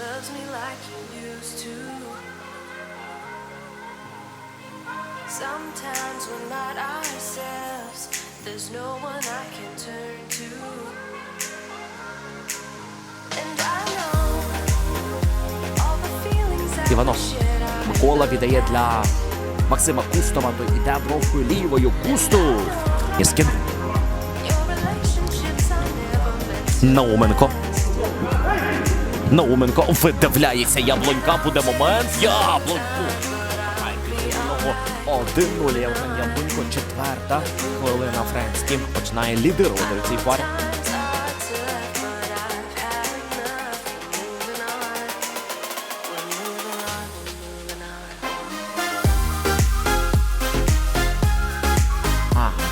loves me like you used to. Sometimes we're not ourselves, there's no one I can turn to. And I know all the feelings I Іванов. Микола віддає для Максима Кустова. Іде бровкою лівою. Кусту. Meant Науменко. Науменко видивляється. Яблунька буде момент. Яблуньку. 1-0. Євген Яблунько. Четверта хвилина Френським починає лідирувати у цій парі.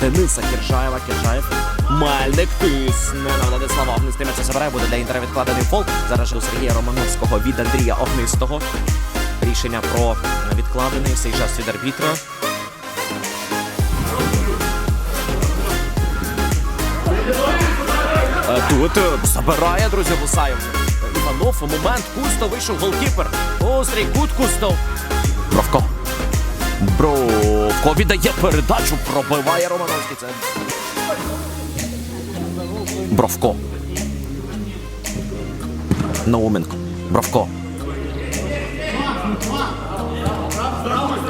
Дениса Кіржаєва, Кіржаєв. Мальник тисне на Владислава Огнистимця забирає, буде для інтера відкладений фол. Зараз у Сергія Романовського від Андрія Огнистого. Рішення про відкладений в цей час від арбітра. Е, Тут е, забирає, друзі, Гусаєв. Іванов, момент, Кусто вийшов голкіпер. Острій кут Кусто. Бровко. Бровко віддає передачу, пробиває Романовський. Це Бровко. Науменко. Бровко.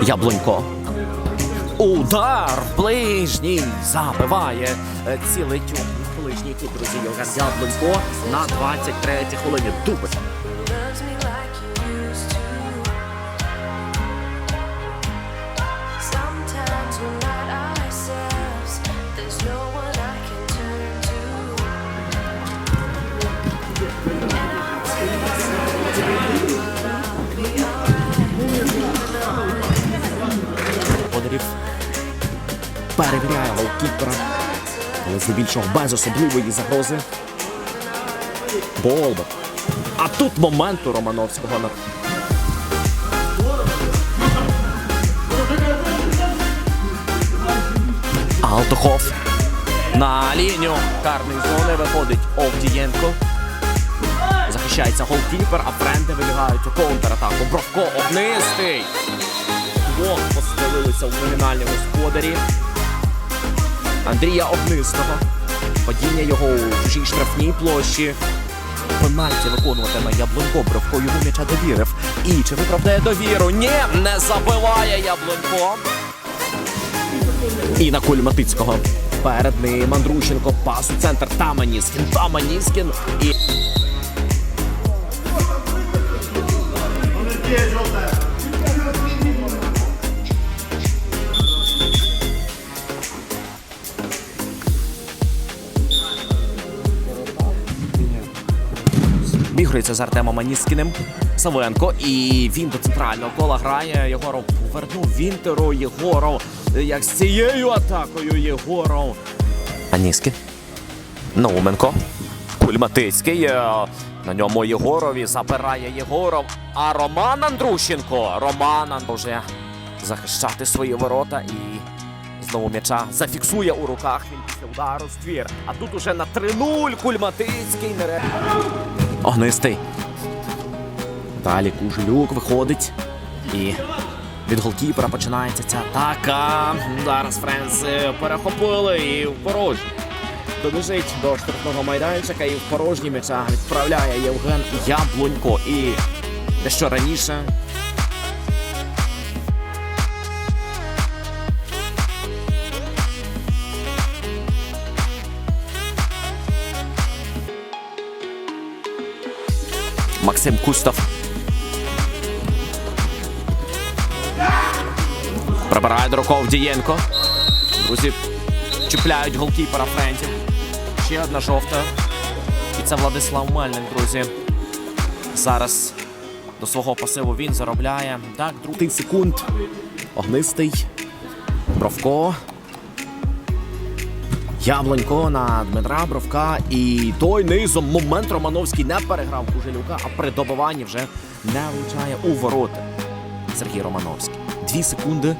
Яблунько. Удар ближній забиває е, цілий тюк. Ближній тут, друзі, Євген Яблунько на 23-й хвилині. Дубль. Alright. Перевіряє голкіпера. Але здебільшого без особливої загрози. Болбер. А тут момент у Романовського на. Алтухов. На лінію карної зони виходить Овдієнко. Захищається голкіпер, а френди вибігають у контратаку. Бровко обнистий. Двох постелилися у кримінальні господарі. Андрія Огнистого. Падіння його у чужій штрафній площі. Пенальті виконуватиме Яблунько. Бровко йому м'яча довірив. І чи виправдає довіру? Ні, не забиває Яблунько. І на куль Матицького. Перед ним Андрущенко. Пас у центр. Таманіскін. Таманіскін. І Бігрується з Артемом Аніскіним. Савенко. І він до центрального кола грає. Єгоров повернув Вінтеру. Єгоров. Як з цією атакою Єгоров. Аніскін. Науменко. Кульматицький. Е, На ньому Єгорові забирає Єгоров. А Роман Андрущенко. Роман Ан- вже захищати свої ворота і знову м'яча зафіксує у руках. Він після удару ствір. А тут уже на 3-0 Кульматицький. Огнистий. Далі Кужелюк виходить. І від голкіпера починається ця атака. Зараз Френс перехопили і в порожній. Добіжить до штрафного майданчика і в порожній м'яча відправляє Євген Яблунько. І дещо раніше Максим Кустов. Прибирає до руков Дієнко. Друзі чіпляють голкіпера Френті. Ще одна жовта. І це Владислав Мельник, друзі. Зараз до свого пасиву він заробляє. Так, другий секунд. Огнистий. Бровко. Яблонько на Дмитра Бровка. І той низом момент Романовський не переграв Кужелюка, а при добиванні вже не влучає у ворота. Сергій Романовський. Дві секунди